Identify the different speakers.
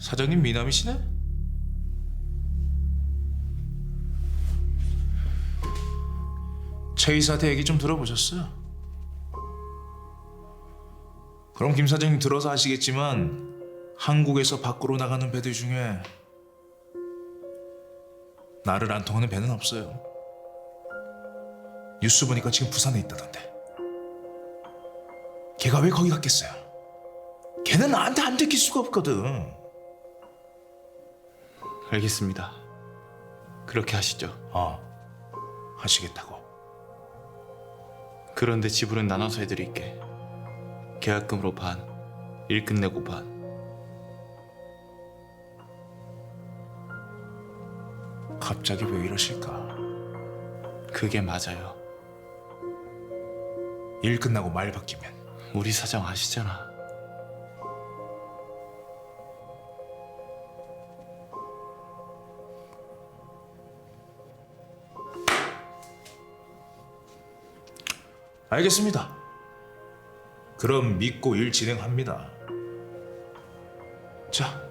Speaker 1: 사장님 미남이시네? 최 이사한테 얘기 좀 들어보셨어요? 그럼 김 사장님 들어서 아시겠지만 한국에서 밖으로 나가는 배들 중에 나를 안 통하는 배는 없어요. 뉴스 보니까 지금 부산에 있다던데. 걔가 왜 거기 갔겠어요? 걔는 나한테 안 들킬 수가 없거든.
Speaker 2: 알겠습니다. 그렇게 하시죠.
Speaker 1: 어, 하시겠다고.
Speaker 2: 그런데 지불은 나눠서 해드릴게. 계약금으로 반, 일 끝내고 반.
Speaker 1: 갑자기 왜 이러실까?
Speaker 2: 그게 맞아요.
Speaker 1: 일 끝나고 말 바뀌면
Speaker 2: 우리 사장 아시잖아.
Speaker 1: 알겠습니다. 그럼 믿고 일 진행합니다. 자,